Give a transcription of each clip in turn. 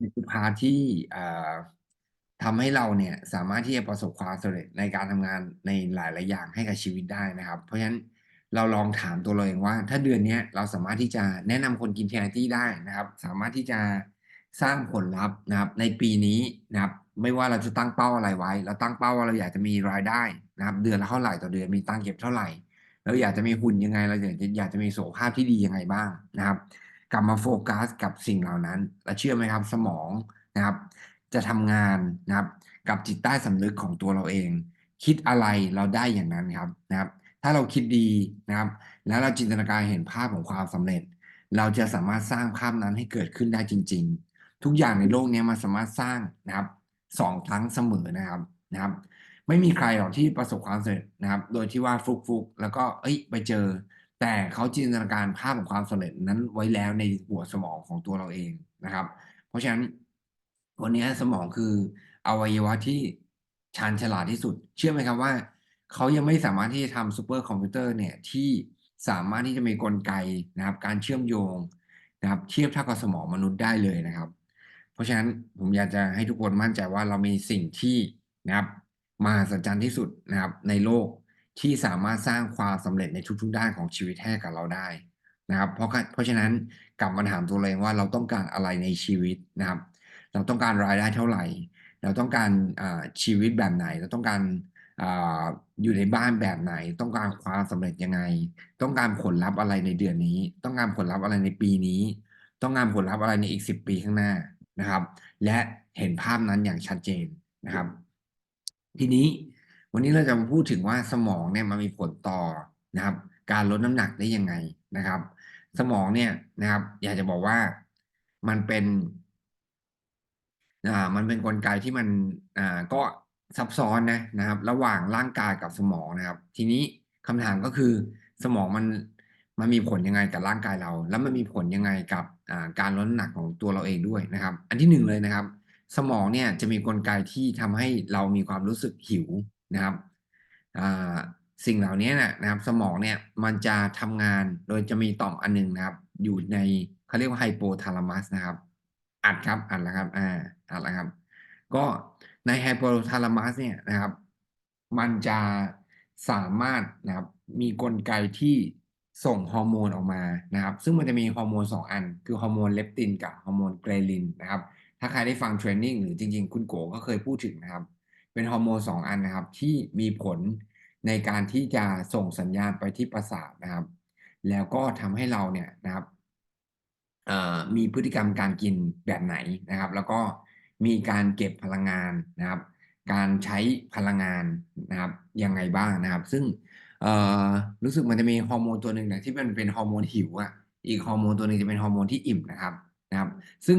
นี่คือพาทที่อ่าทำให้เราเนี่ยสามารถที่จะประสบความสำเร็จในการทำงานในหลายๆอย่างให้กับชีวิตได้นะครับ เพราะฉะนั้นเราลองถามตัวเราเองว่า ถ้าเดือนนี้เราสามารถที่จะแนะนำคนกิน TRT ได้นะครับ สามารถที่จะสร้างผลลัพธ์นะครับ ในปีนี้นะครับ ไม่ว่าเราจะตั้งเป้าอะไรไว้ เราตั้งเป้าว่าเราอยากจะมีรายได้นะครับ เดือนละเท่าไหร่ต่อเดือนมีตังค์เก็บเท่าไหร่เราอยากจะมีหุ่นยังไงเราอยากจะอยากจะมีสุขภาพที่ดียังไงบ้างนะครับ กลับมาโฟกัสกับสิ่งเหล่านั้นแล้วเชื่อไหมครับสมองนะครับ จะทำงานนะครับกับจิตใต้สำนึกของตัวเราเอง คิดอะไรเราได้อย่างนั้นครับนะครับ ถ้าเราคิดดีนะครับ แล้วเราจินตนาการเห็นภาพของความสำเร็จ เราจะสามารถสร้างภาพนั้นให้เกิดขึ้นได้จริง ๆ ทุกอย่างในโลกนี้มันสามารถสร้างนะครับ2ครั้งเสมอนะครับนะครับ ไม่มีใครหรอกที่ประสบความสำเร็จนะครับ โดยที่ว่าฟุกๆแล้วก็เฮ้ยไปเจอ แต่เขาจินตนาการภาพของความสำเร็จนั้นไว้แล้วในหัวสมองของตัวเราเองนะครับ เพราะฉะนั้นวันนี้สมองคืออวัยวะที่ชาญฉลาดที่สุด เชื่อไหมครับว่า เขายังไม่สามารถที่จะทำซูเปอร์คอมพิวเตอร์เนี่ยที่สามารถที่จะมีกลไกนะครับ การเชื่อมโยงนะครับ เทียบเท่ากับสมองมนุษย์ได้เลยนะครับ เพราะฉะนั้นผมอยากจะให้ทุกคนมั่นใจว่าเรามีสิ่งที่นะครับมหัศจรรย์ที่สุดนะครับในโลก ที่สามารถสร้างความสำเร็จในทุก ๆ ด้านของชีวิตให้กับเราได้นะครับ เพราะเพราะฉะนั้นกลับมาถามตัวเองว่าเราต้องการอะไรในชีวิตนะครับ เราต้องการรายได้เท่าไหร่ เราต้องการชีวิตแบบไหน เราต้องการอยู่ในบ้านแบบไหน ต้องการความสำเร็จยังไง ต้องการผลลัพธ์อะไรในเดือนนี้ ต้องการผลลัพธ์อะไรในปีนี้ ต้องการผลลัพธ์อะไรในอีก 10 ปีข้างหน้านะครับ และเห็นภาพนั้นอย่างชัดเจนนะครับ ทีนี้ วันนี้เราจะมาพูดถึงว่าสมองเนี่ยมันมีผลต่อนะครับ การลดน้ำหนักได้ยังไงนะครับ สมองเนี่ยนะครับ อยากจะบอกว่ามันเป็นอ่ามันเป็นกลไกที่มันอ่าก็ซับซ้อนนะนะครับ ระหว่างร่างกายกับสมองนะครับ ทีนี้คำถามก็คือสมองมันมันมีผลยังไงกับร่างกายเรา แล้วมันมีผลยังไงกับอ่าการลดน้ำหนักของตัวเราเองด้วยนะครับ อันที่1เลยนะครับ สมองเนี่ยจะมีกลไกที่ทำให้เรามีความรู้สึกหิว นะครับสิ่งเหล่านี้นะครับสมองเนี่ยมันจะทำงานโดยจะมีต่อมอันหนึ่งนะครับ อยู่ในเขาเรียกว่า Hypothalamus นะครับ อัดครับอัดแล้วครับอาอัดแล้วครับ ก็ใน Hypothalamus เนี่ยนะครับ มันจะสามารถนะครับมีกลไกที่ส่งฮอร์โมนออกมานะครับ ซึ่งมันจะมีฮอร์โมน 2 อัน คือฮอร์โมน Leptin กับฮอร์โมน Ghrelin นะครับ ถ้าใครได้ฟังเทรนนิ่งหรือจริงๆ คุณโก๋ก็เคยพูดถึงนะครับ เป็นฮอร์โมน2อันนะครับ ที่มีผลในการที่จะส่งสัญญาณไปที่ประสาทนะครับ แล้วก็ทำให้เราเนี่ยนะครับมีพฤติกรรมการกินแบบไหนนะครับ แล้วก็มีการเก็บพลังงานนะครับ การใช้พลังงานนะครับยังไงบ้างนะครับ ซึ่งรู้สึกมันจะมีฮอร์โมนตัวหนึ่งนะที่มันเป็นฮอร์โมนหิวอะอีกฮอร์โมนตัวหนึ่งจะเป็นฮอร์โมนที่อิ่มนะครับนะครับ ซึ่ง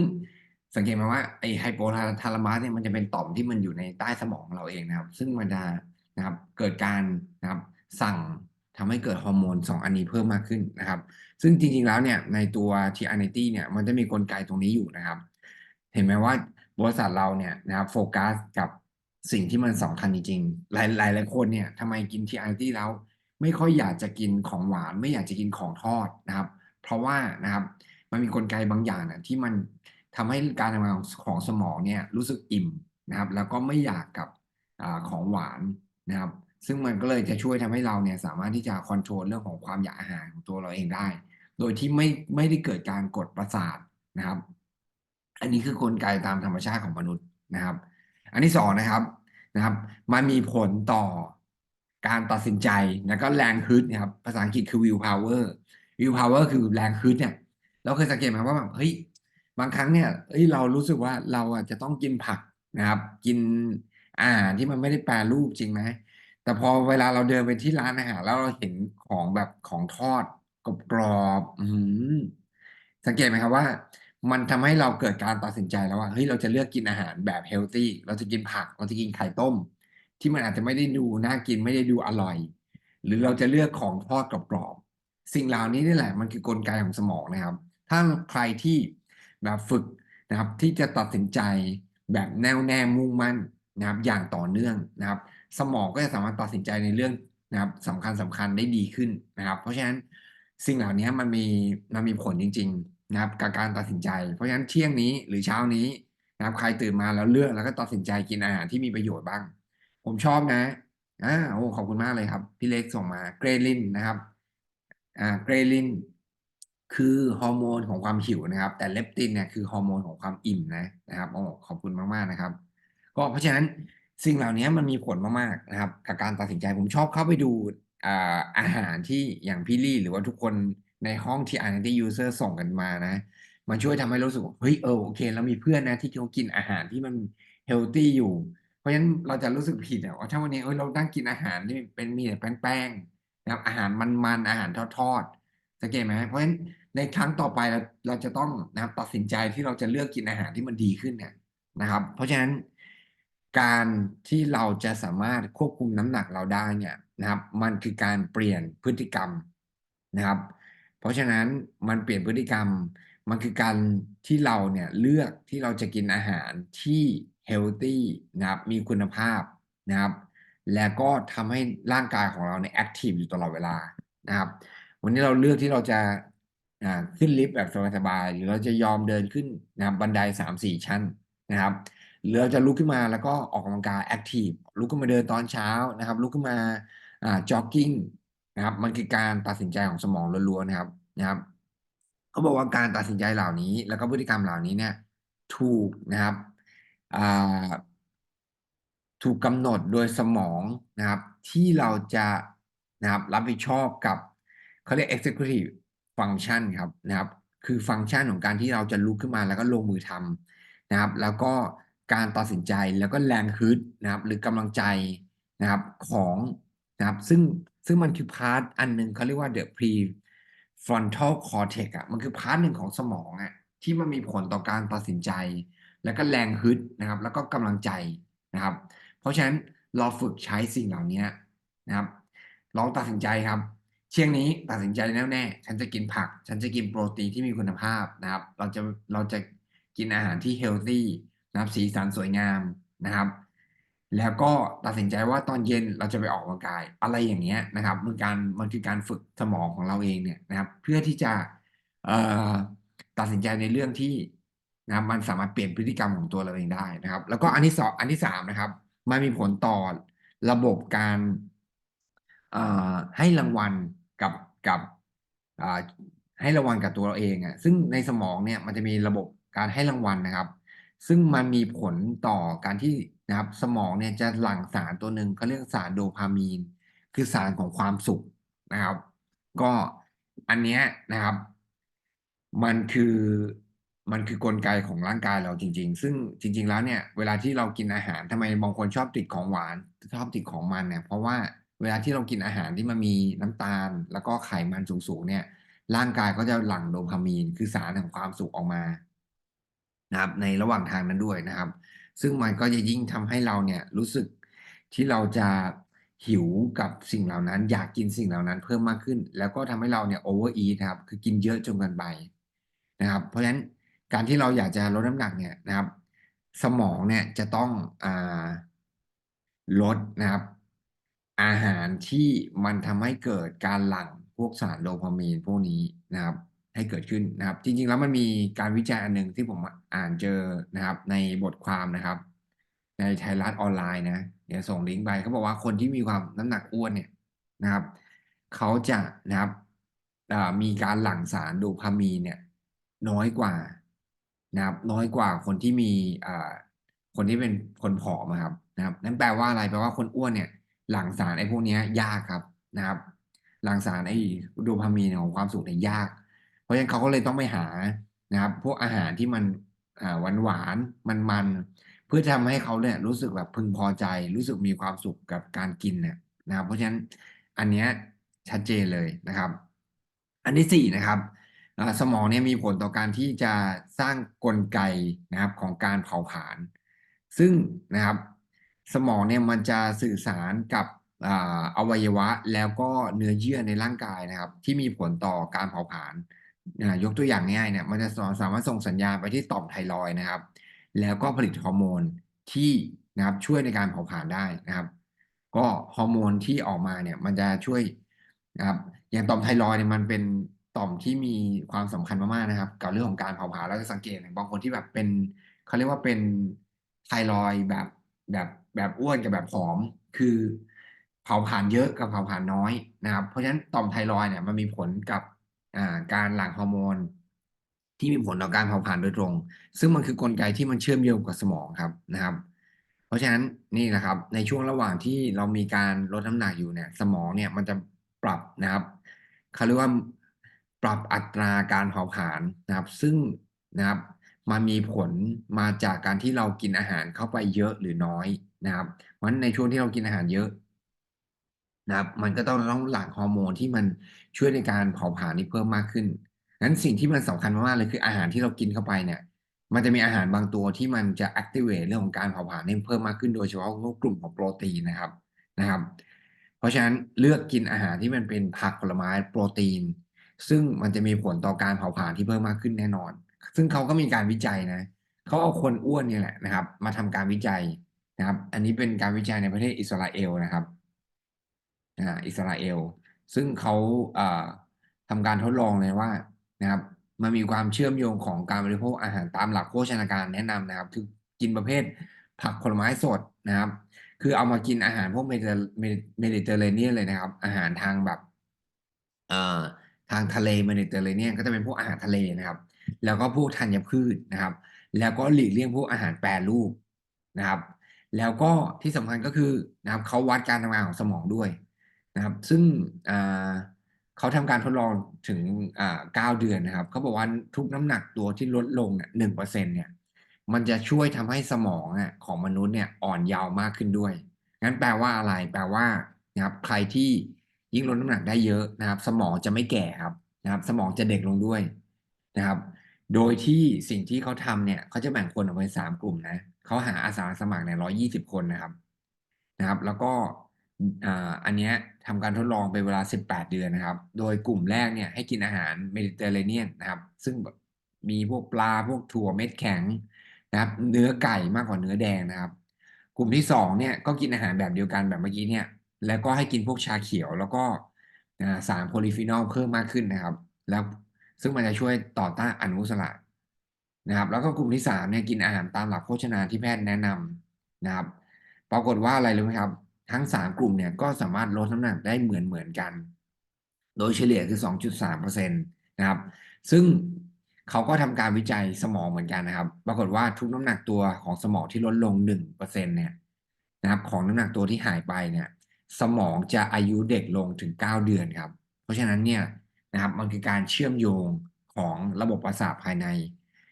สังเกตไหมว่าไอ้ Hypothalamus เนี่ยมันจะเป็นต่อมที่มันอยู่ในใต้สมองเราเองนะครับ ซึ่งมันจะนะครับเกิดการนะครับสั่งทำให้เกิดฮอร์โมน 2 อันนี้เพิ่มมากขึ้นนะครับ ซึ่งจริงๆแล้วเนี่ยในตัว TRT เนี่ยมันจะมีกลไกตรงนี้อยู่นะครับ เห็นไหมว่าบริษัทเราเนี่ยนะครับโฟกัสกับสิ่งที่มันสำคัญจริงๆหลายหลายๆคนเนี่ยทำไมกิน TRT แล้ว ไม่ค่อยอยากจะกินของหวาน ไม่อยากจะกินของทอดนะครับ เพราะว่านะครับมันมีกลไกบางอย่างนะที่มัน ทำให้การทำงานของสมองเนี่ยรู้สึกอิ่มนะครับ แล้วก็ไม่อยากกับอของหวานนะครับ ซึ่งมันก็เลยจะช่วยทำให้เราเนี่ยสามารถที่จะคอนโทรลเรื่องของความอยากอาหารของตัวเราเองได้ โดยที่ไม่ไม่ได้เกิดการกดประสาทนะครับ อันนี้คือกลไกตามธรรมชาติของมนุษย์นะครับ อันที่2นะครับนะครับ มันมีผลต่อการตัดสินใจแล้วก็แรงฮึดนะครับ ภาษาอังกฤษคือ will power will power คือแรงฮึดเนี่ย เราเคยสังเกตไหมว่าแบบเฮ้ย บางครั้งเนี่ยเฮ้ยเรารู้สึกว่าเราอะจะต้องกินผักนะครับ กินอาหารที่มันไม่ได้แปรรูปจริงไหมแต่พอเวลาเราเดินไปที่ร้านอาหารแล้วเราเห็นของแบบของทอดกรอบๆอื้อฮือสังเกตไหมครับว่า มันทำให้เราเกิดการตัดสินใจแล้วว่าเฮ้ยเราจะเลือกกินอาหารแบบเฮลทีเราจะกินผัก เราจะกินไข่ต้ม ที่มันอาจจะไม่ได้ดูน่ากินไม่ได้ดูอร่อย หรือเราจะเลือกของทอดกรอบๆสิ่งเหล่านี้นี่แหละมันคือกลไกของสมองนะครับ ถ้าใครที่ แบบฝึกนะครับที่จะตัดสินใจแบบแน่วแน่มุ่งมั่นนะครับอย่างต่อเนื่องนะครับ สมองก็จะสามารถตัดสินใจในเรื่องนะครับสำคัญๆได้ดีขึ้นนะครับ เพราะฉะนั้นสิ่งเหล่านี้มันมีมันมีผลจริง ๆ นะครับกับการตัดสินใจ เพราะฉะนั้นเที่ยงนี้หรือเช้านี้นะครับ ใครตื่นมาแล้วเลือกแล้วก็ตัดสินใจกินอาหารที่มีประโยชน์บ้าง ผมชอบนะอ่าโอ้ขอบคุณมากเลยครับ พี่เล็กส่งมาเกรลินนะครับอ่าเกรลิน คือฮอร์โมนของความหิวนะครับ แต่เลปตินเนี่ยคือฮอร์โมนของความอิ่มนะนะครับโอ้ขอบคุณมากๆนะครับ ก็เพราะฉะนั้นสิ่งเหล่านี้มันมีผลมากๆนะครับกับการตัดสินใจผมชอบเข้าไปดูอาหารที่อย่างพี่ลี่หรือว่าทุกคนในห้องที่ Identity User ส่งกันมานะ มันช่วยทำให้รู้สึกเฮ้ยเออโอเคเรามีเพื่อนนะที่เขากินอาหารที่มันเฮลตี้อยู่ เพราะฉะนั้นเราจะรู้สึกผิดอะว่าถ้าวันนี้เออเรานั่งกินอาหารที่เป็นมีแต่แป้งๆนะครับอาหารมันๆอาหารทอดๆ สังเกตไหมเพราะฉะนั้นในครั้งต่อไปเราเราจะต้องนะครับตัดสินใจที่เราจะเลือกกินอาหารที่มันดีขึ้นเนี่ยนะครับ เพราะฉะนั้นการที่เราจะสามารถควบคุมน้ำหนักเราได้เนี่ยนะครับ มันคือการเปลี่ยนพฤติกรรมนะครับ เพราะฉะนั้นมันเปลี่ยนพฤติกรรม มันคือการที่เราเนี่ยเลือกที่เราจะกินอาหารที่เฮลตี้นะครับมีคุณภาพนะครับ แล้วก็ทำให้ร่างกายของเราเนี่ยแอคทีฟอยู่ตลอดเวลานะครับ วันนี้เราเลือกที่เราจะขึ้นลิฟต์แบบสบายๆหรือเราจะยอมเดินขึ้นนะบบันไดสามสี่ชั้นนะครับหรือเราจะลุกขึ้นมาแล้วก็ออกกำลังกายแอคทีฟลุกขึ้นมาเดินตอนเช้านะครับ ลุกขึ้นมาจ็อกกิ้งนะครับ มันคือการตัดสินใจของสมองล้วนๆนะครับนะครับเขาบอกว่าการตัดสินใจเหล่านี้ แล้วก็พฤติกรรมเหล่านี้เนี่ย ถูกนะครับถูกกำหนดโดยสมองนะครับ ที่เราจะนะครับรับผิดชอบกับ เขาเรียก executive function ครับนะครับ คือฟังก์ชันของการที่เราจะลุกขึ้นมาแล้วก็ลงมือทำนะครับ แล้วก็การตัดสินใจแล้วก็แรงฮึดนะครับ หรือกำลังใจนะครับของนะครับ ซึ่งซึ่งมันคือพาร์ทอันหนึ่งเขาเรียกว่า the prefrontal cortex อะมันคือพาร์ทหนึ่งของสมองอะที่มันมีผลต่อการตัดสินใจ แล้วก็แรงฮึดนะครับ แล้วก็กำลังใจนะครับ เพราะฉะนั้นเราฝึกใช้สิ่งเหล่านี้นะครับ ลองตัดสินใจครับ เที่ยงนี้ตัดสินใจแน่วแน่ฉันจะกินผัก ฉันจะกินโปรตีนที่มีคุณภาพนะครับ เราจะเราจะกินอาหารที่เฮลตี้นะครับ สีสันสวยงามนะครับ แล้วก็ตัดสินใจว่าตอนเย็นเราจะไปออกกำลังกายอะไรอย่างเงี้ยนะครับมันการมันคือการฝึกสมองของเราเองเนี่ยนะครับ เพื่อที่จะตัดสินใจในเรื่องที่นะครับมันสามารถเปลี่ยนพฤติกรรมของตัวเราเองได้นะครับ แล้วก็อันที่สองอันที่สามนะครับ มันมีผลต่อระบบการให้รางวัล กับกับให้รางวัลกับตัวเราเองอะซึ่งในสมองเนี่ยมันจะมีระบบการให้รางวัลนะครับ ซึ่งมันมีผลต่อการที่นะครับ สมองเนี่ยจะหลั่งสารตัวหนึ่งเขาเรียกสารโดพามีน คือสารของความสุขนะครับ ก็อันเนี้ยนะครับ มันคือมันคือกลไกของร่างกายเราจริง ๆ ซึ่งจริง ๆ แล้วเนี่ย เวลาที่เรากินอาหารทำไมบางคนชอบติดของหวานชอบติดของมันเนี่ย เพราะว่า เวลาที่เรากินอาหารที่มันมีน้ำตาล แล้วก็ไขมันสูงๆเนี่ย ร่างกายก็จะหลั่งโดพามีน คือสารแห่งความสุขออกมานะครับ ในระหว่างทางนั้นด้วยนะครับ ซึ่งมันก็จะยิ่งทำให้เราเนี่ยรู้สึกที่เราจะหิวกับสิ่งเหล่านั้น อยากกินสิ่งเหล่านั้นเพิ่มมากขึ้น แล้วก็ทำให้เราเนี่ยโอเวอร์อีทนะครับ คือกินเยอะจนเกินไปนะครับ เพราะฉะนั้นการที่เราอยากจะลดน้ำหนักเนี่ยนะครับ สมองเนี่ยจะต้องอ่าลดนะครับ อาหารที่มันทำให้เกิดการหลั่งพวกสารโดพามีนพวกนี้นะครับ ให้เกิดขึ้นนะครับ จริง ๆ แล้วมันมีการวิจัยอันหนึ่งที่ผมอ่านเจอนะครับ ในบทความนะครับ ในไทยรัฐออนไลน์นะเดี๋ยวส่งลิงก์ไปเขาบอกว่าคนที่มีความน้ำหนักอ้วนเนี่ยนะครับเขาจะนะครับมีการหลั่งสารโดพามีนเนี่ยน้อยกว่านะครับ น้อยกว่าคนที่มีอ่าคนที่เป็นคนผอมครับนะครับ นั่นแปลว่าอะไรแปลว่าคนอ้วนเนี่ย หลั่งสารไอ้พวกนี้ยากครับนะครับ หลั่งสารไอ้โดพามีนของความสุขเนี่ยยาก เพราะฉะนั้นเขาก็เลยต้องไปหานะครับ พวกอาหารที่มันหวานหวานมันมันเพื่อทำให้เขาเนี่ยรู้สึกแบบพึงพอใจ รู้สึกมีความสุขกับการกินเนี่ยนะครับ เพราะฉะนั้นอันเนี้ยชัดเจนเลยนะครับ อันที่สี่นะครับสมองเนี่ยมีผลต่อการที่จะสร้างกลไกนะครับของการเผาผลาญซึ่งนะครับ สมองเนี่ยมันจะสื่อสารกับออวัยวะแล้วก็เนื้อเยื่อในร่างกายนะครับ ที่มีผลต่อการเผาผลาญยกตัวอย่างง่ายเนี่ยมันจะสามารถส่งสัญญาณไปที่ต่อมไทรอยนะครับ แล้วก็ผลิตฮอร์โมนที่นะครับช่วยในการเผาผลาญได้นะครับ ก็ฮอร์โมนที่ออกมาเนี่ยมันจะช่วยนะครับอย่างต่อมไทรอยเนี่ยมันเป็นต่อมที่มีความสำคัญมากๆนะครับ กับเรื่องของการเผาผลาญเราจะสังเกตบางคนที่แบบเป็นเขาเรียกว่าเป็นไทรอยแบบแบบ แบบอ้วนกับแบบผอม คือเผาผลาญเยอะกับเผาผลาญน้อยนะครับ เพราะฉะนั้นต่อมไทรอยเนี่ยมันมีผลกับการหลั่งฮอร์โมน ที่มีผลต่อการเผาผลาญโดยตรง ซึ่งมันคือกลไกที่มันเชื่อมโยงกับสมองครับนะครับ เพราะฉะนั้นนี่นะครับ ในช่วงระหว่างที่เรามีการลดน้ำหนักอยู่เนี่ย สมองเนี่ยมันจะปรับนะครับเขาเรียกว่าปรับอัตราการเผาผลาญนะครับ ซึ่งนะครับมันมีผลมาจากการที่เรากินอาหารเข้าไปเยอะหรือน้อย นะครับเพราะฉะนั้นในช่วงที่เรากินอาหารเยอะนะครับมันก็ต้องต้องหลั่งฮอร์โมนที่มันช่วยในการเผาผลาญนี้เพิ่มมากขึ้นงั้นสิ่งที่มันสำคัญมากๆเลยคืออาหารที่เรากินเข้าไปเนี่ย มันจะมีอาหารบางตัวที่มันจะ activate เรื่องของการเผาผลาญเพิ่มมากขึ้นโดยเฉพาะพวกกลุ่มของโปรตีนนะครับนะครับ เพราะฉะนั้นเลือกกินอาหารที่มันเป็นผักผลไม้โปรตีน ซึ่งมันจะมีผลต่อการเผาผลาญที่เพิ่มมากขึ้นแน่นอน ซึ่งเขาก็มีการวิจัยนะเขาเอาคนอ้วนเนี่ยแหละนะครับ มาทำการวิจัย นะครับ อันนี้เป็นการวิจัยในประเทศอิสราเอลนะครับอิสราเอล ซึ่งเขาอ่าทำการทดลองเลยว่านะครับ มันมีความเชื่อมโยงของการบริโภคอาหารตามหลักโภชนาการแนะนำนะครับ คือกินประเภทผักผลไม้สดนะครับ คือเอามากินอาหารพวกเมดิเตอร์เรเนียนเลยนะครับ อาหารทางแบบทางทะเลเมดิเตอร์เรเนียนก็จะเป็นพวกอาหารทะเลนะครับ แล้วก็พวกธัญพืชนะครับ แล้วก็หลีกเลี่ยงพวกอาหารแปรรูปนะครับ แล้วก็ที่สำคัญก็คือนะครับเขาวัดการทำงานของสมองด้วยนะครับ ซึ่งเขาทำการทดลองถึงเก้าเดือนนะครับเขาบอกว่าทุกน้ำหนักตัวที่ลดลงเนี่ยหนึ่งเปอร์เซ็นเนี่ยมันจะช่วยทำให้สมองของมนุษย์เนี่ยอ่อนเยาว์มากขึ้นด้วย งั้นแปลว่าอะไร แปลว่านะครับใครที่ยิ่งลดน้ำหนักได้เยอะนะครับ สมองจะไม่แก่ครับนะครับ สมองจะเด็กลงด้วยนะครับ โดยที่สิ่งที่เขาทำเนี่ยเขาจะแบ่งคนออกเป็นสามกลุ่มนะ เขาหาอาสาสมัครในร้อยี่สิบคนนะครับนะครับ แล้วก็อ่าอันเนี้ยทำการทดลองเป็นเวลา 18 เดือนนะครับ โดยกลุ่มแรกเนี่ยให้กินอาหารเมดิเตอร์เรเนียนนะครับ ซึ่งมีพวกปลาพวกถั่วเม็ดแข็งนะครับ เนื้อไก่มากกว่าเนื้อแดงนะครับ กลุ่มที่สองเนี่ยก็กินอาหารแบบเดียวกันแบบเมื่อกี้เนี่ย แล้วก็ให้กินพวกชาเขียวแล้วก็สารโพลีฟีนอลเพิ่มมากขึ้นนะครับ แล้วซึ่งมันจะช่วยต่อต้านอนุมูลอิสระ นะครับ แล้วก็กลุ่มที่สามเนี่ยกินอาหารตามหลักโภชนาที่แพทย์แนะนำนะครับ ปรากฏว่าอะไรรู้ไหมครับ ทั้งสามกลุ่มเนี่ยก็สามารถลดน้ำหนักได้เหมือนเหมือนกัน โดยเฉลี่ยคือ 2.3%นะครับ ซึ่งเขาก็ทำการวิจัยสมองเหมือนกันนะครับ ปรากฏว่าทุกน้ำหนักตัวของสมองที่ลดลง1%เนี่ยนะครับของน้ำหนักตัวที่หายไปเนี่ย สมองจะอายุเด็กลงถึง 9 เดือนครับ เพราะฉะนั้นเนี่ยนะครับมันคือการเชื่อมโยงของระบบประสาทภายใน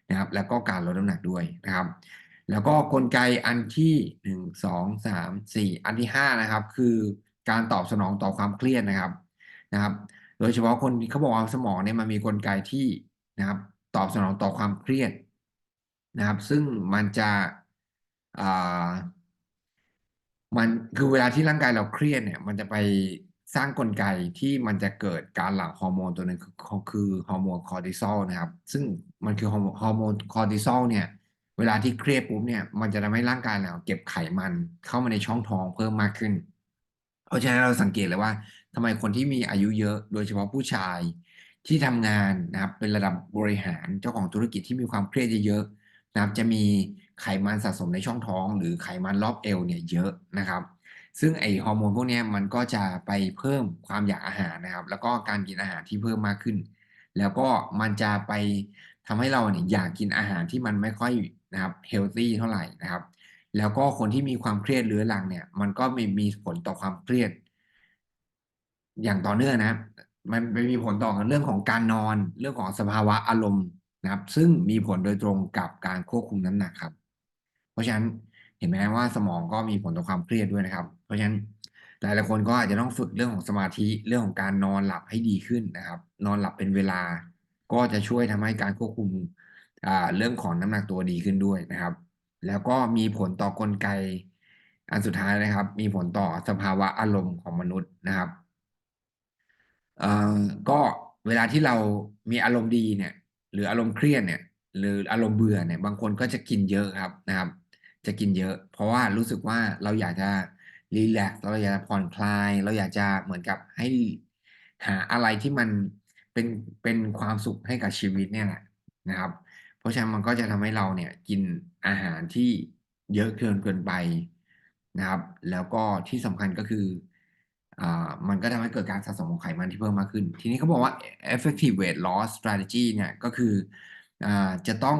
นะครับ แล้วก็การลดน้ำหนักด้วยนะครับ แล้วก็กลไกอันที่หนึ่งสองสามสี่อันที่ห้านะครับ คือการตอบสนองต่อความเครียดนะครับนะครับ โดยเฉพาะคนที่เขาบอกว่าสมองเนี่ยมันมีกลไกที่นะครับ ตอบสนองต่อความเครียดนะครับ ซึ่งมันจะอ่ามันคือเวลาที่ร่างกายเราเครียดเนี่ย มันจะไปสร้างกลไกที่มันจะเกิดการหลั่งฮอร์โมนตัวหนึงคือคือฮอร์โมนคอร์ติซอลนะครับ ซึ่ง มันคือฮอร์โมนฮอร์โมนคอร์ติซอลเนี่ย เวลาที่เครียดปุ๊บเนี่ย มันจะทำให้ร่างกายเราเก็บไขมันเข้ามาในช่องท้องเพิ่มมากขึ้น เพราะฉะนั้นเราสังเกตเลยว่าทำไมคนที่มีอายุเยอะ โดยเฉพาะผู้ชายที่ทำงานนะครับ เป็นระดับบริหารเจ้าของธุรกิจที่มีความเครียดเยอะๆนะครับ จะมีไขมันสะสมในช่องท้อง หรือไขมันรอบเอวเนี่ยเยอะนะครับ ซึ่งไอฮอร์โมนพวกนี้มันก็จะไปเพิ่มความอยากอาหารนะครับ แล้วก็การกินอาหารที่เพิ่มมากขึ้น แล้วก็มันจะไป ทำให้เราเนี่ยอยากกินอาหารที่มันไม่ค่อยนะครับเฮลตี้เท่าไหร่นะครับ แล้วก็คนที่มีความเครียดเรื้อรังเนี่ย มันก็มีมีผลต่อความเครียด อย่างต่อเนื่องนะมันไปมีผลต่อเรื่องของการนอนเรื่องของสภาวะอารมณ์นะครับ ซึ่งมีผลโดยตรงกับการควบคุมน้ำหนักครับ เพราะฉะนั้นเห็นไหมว่าสมองก็มีผลต่อความเครียดด้วยนะครับ เพราะฉะนั้นหลายหลายคนก็อาจจะต้องฝึกเรื่องของสมาธิเรื่องของการนอนหลับให้ดีขึ้นนะครับ นอนหลับเป็นเวลา ก็จะช่วยทำให้การควบคุมเรื่องของน้ำหนักตัวดีขึ้นด้วยนะครับ แล้วก็มีผลต่อกลไก อันสุดท้ายนะครับ มีผลต่อสภาวะอารมณ์ของมนุษย์นะครับเอ่อก็เวลาที่เรามีอารมณ์ดีเนี่ย หรืออารมณ์เครียดเนี่ย หรืออารมณ์เบื่อเนี่ย บางคนก็จะกินเยอะครับนะครับ จะกินเยอะ เพราะว่ารู้สึกว่าเราอยากจะรีแลกซ์เราอยากจะผ่อนคลาย เราอยากจะเหมือนกับให้หาอะไรที่มัน เป็นเป็นความสุขให้กับชีวิตเนี่ยแหละนะครับ เพราะฉะนั้นมันก็จะทำให้เราเนี่ยกินอาหารที่เยอะเกินเกินไปนะครับ แล้วก็ที่สำคัญก็คืออ่ามันก็ทำให้เกิดการสะสมของไขมันที่เพิ่มมากขึ้น ทีนี้เขาบอกว่า effective weight loss strategy เนี่ยก็คืออ่าจะต้อง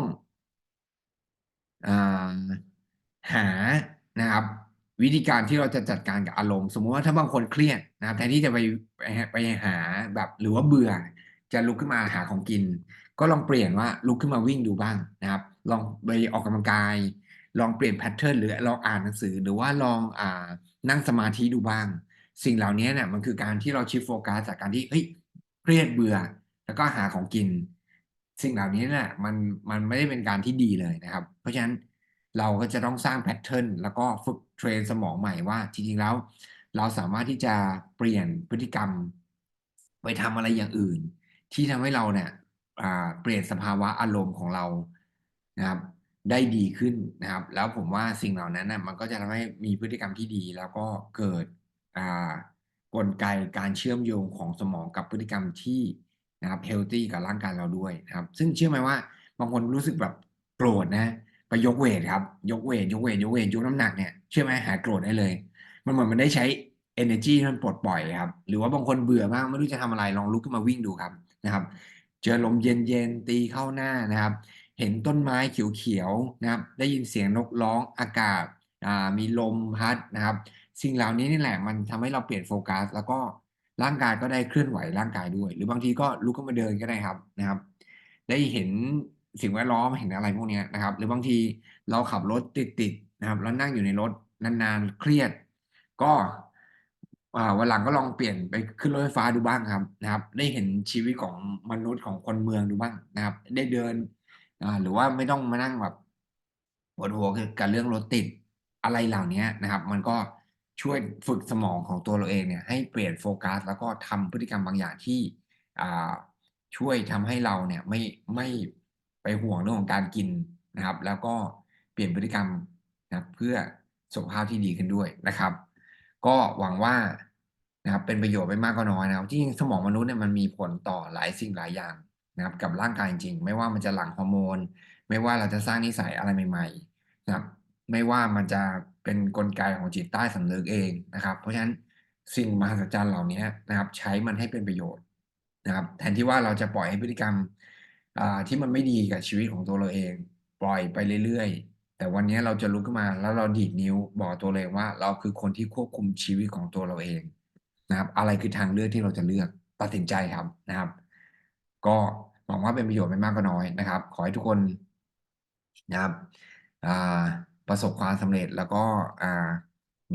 อ่าหานะครับวิธีการที่เราจะจัดการกับอารมณ์ สมมุติว่าถ้าบางคนเครียดนะครับแทนที่จะไปไปหาแบบหรือว่าเบื่อ จะลุกขึ้นมาหาของกิน ก็ลองเปลี่ยนว่าลุกขึ้นมาวิ่งดูบ้างนะครับ ลองไปออกกำลังกาย ลองเปลี่ยนแพทเทิร์นหรือลองอ่านหนังสือ หรือว่าลองอ่านั่งสมาธิดูบ้าง สิ่งเหล่านี้เนี่ยมันคือการที่เราชิฟโฟกัสจากการที่เฮ้ยเครียดเบื่อ แล้วก็หาของกิน สิ่งเหล่านี้เนี่ยมันมันไม่ได้เป็นการที่ดีเลยนะครับ เพราะฉะนั้นเราก็จะต้องสร้างแพทเทิร์นแล้วก็ฝึกเทรนสมองใหม่ว่าจริงๆแล้ว เราสามารถที่จะเปลี่ยนพฤติกรรม ไปทำอะไรอย่างอื่น ที่ทำให้เราเนี่ยเปลี่ยนสภาวะอารมณ์ของเรานะครับ ได้ดีขึ้นนะครับ แล้วผมว่าสิ่งเหล่านั้นน่ะมันก็จะทำให้มีพฤติกรรมที่ดี แล้วก็เกิดกลไกการเชื่อมโยงของสมองกับพฤติกรรมที่นะครับเฮลทีกับร่างกายเราด้วยนะครับ ซึ่งเชื่อไหมว่าบางคนรู้สึกแบบโกรธนะไปยกเวทครับ ยกเวทยกเวทยกเวทยกน้ำหนักเนี่ยเชื่อไหมหายโกรธได้เลย มันเหมือนมันได้ใช้ energy ที่มันปลดปล่อยครับ หรือว่าบางคนเบื่อมากไม่รู้จะทำอะไรลองลุกขึ้นมาวิ่งดูครับ นะครับ เจอลมเย็นๆตีเข้าหน้านะครับ เห็นต้นไม้เขียวๆนะครับ ได้ยินเสียงนกร้องอากาศามีลมพัดนะครับ สิ่งเหล่านี้นี่แหละมันทำให้เราเปลี่ยนโฟกัส แล้วก็ร่างกายก็ได้เคลื่อนไหวร่างกายด้วย หรือบางทีก็ลุกขึ้นมาเดินก็ได้ครับนะครับ ได้เห็นสิ่งแวดล้อมเห็นอะไรพวกนี้นะครับ หรือบางทีเราขับรถติดๆนะครับแล้วนั่งอยู่ในรถนานๆเครียด ก็ วันหลังก็ลองเปลี่ยนไปขึ้นรถไฟฟ้าดูบ้างครับนะครับ ได้เห็นชีวิตของมนุษย์ของคนเมืองดูบ้างนะครับ ได้เดินอ่าหรือว่าไม่ต้องมานั่งแบบปวดหัวกับเรื่องรถติดอะไรเหล่านี้นะครับ มันก็ช่วยฝึกสมองของตัวเราเองเนี่ยให้เปลี่ยนโฟกัส แล้วก็ทำพฤติกรรมบางอย่างที่อ่าช่วยทำให้เราเนี่ยไม่ไม่ไปห่วงเรื่องของการกินนะครับ แล้วก็เปลี่ยนพฤติกรรมนะครับเพื่อสุขภาพที่ดีขึ้นด้วยนะครับ ก็หวังว่านะครับเป็นประโยชน์ไม่มากก็น้อยนะครับจริงสมองมนุษย์เนี่ยมันมีผลต่อหลายสิ่งหลายอย่างนะครับกับร่างกายจริงๆไม่ว่ามันจะหลั่งฮอร์โมน ไม่ว่าเราจะสร้างนิสัยอะไรใหม่ๆนะครับไม่ว่ามันจะเป็นกลไกของจิตใต้สำนึกเองนะครับ เพราะฉะนั้นสิ่งมหัศจรรย์เหล่านี้นะครับ ใช้มันให้เป็นประโยชน์นะครับ แทนที่ว่าเราจะปล่อยให้พฤติกรรมอ่าที่มันไม่ดีกับชีวิตของตัวเราเอง ปล่อยไปเรื่อย แต่วันนี้เราจะลุกขึ้นมาแล้วเราดีดนิ้วบอกตัวเองว่า เราคือคนที่ควบคุมชีวิตของตัวเราเองนะครับ อะไรคือทางเลือกที่เราจะเลือกตัดสินใจครับนะครับ ก็หวังว่าเป็นประโยชน์ไม่มากก็น้อยนะครับ ขอให้ทุกคนนะครับประสบความสำเร็จแล้วก็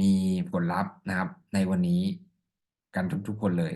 มีผลลัพธ์นะครับในวันนี้กันทุกๆคนเลย